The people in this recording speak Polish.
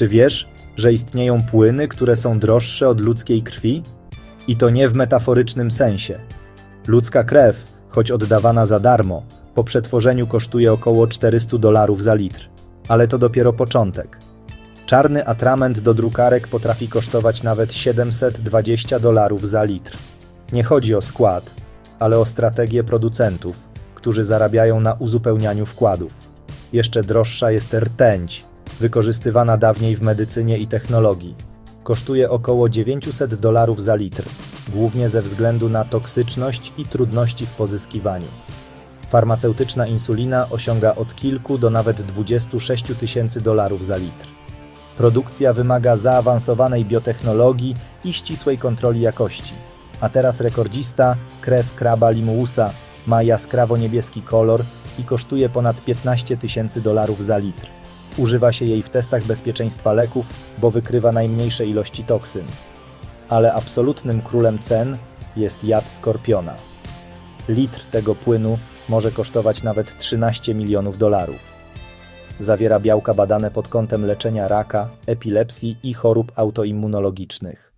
Czy wiesz, że istnieją płyny, które są droższe od ludzkiej krwi? I to nie w metaforycznym sensie. Ludzka krew, choć oddawana za darmo, po przetworzeniu kosztuje około 400 dolarów za litr. Ale to dopiero początek. Czarny atrament do drukarek potrafi kosztować nawet 720 dolarów za litr. Nie chodzi o skład, ale o strategię producentów, którzy zarabiają na uzupełnianiu wkładów. Jeszcze droższa jest rtęć, wykorzystywana dawniej w medycynie i technologii. Kosztuje około 900 dolarów za litr, głównie ze względu na toksyczność i trudności w pozyskiwaniu. Farmaceutyczna insulina osiąga od kilku do nawet 26 tysięcy dolarów za litr. Produkcja wymaga zaawansowanej biotechnologii i ścisłej kontroli jakości. A teraz rekordzista, krew kraba limuusa, ma jaskrawo niebieski kolor i kosztuje ponad 15 tysięcy dolarów za litr. Używa się jej w testach bezpieczeństwa leków, bo wykrywa najmniejsze ilości toksyn. Ale absolutnym królem cen jest jad skorpiona. Litr tego płynu może kosztować nawet 13 milionów dolarów. Zawiera białka badane pod kątem leczenia raka, epilepsji i chorób autoimmunologicznych.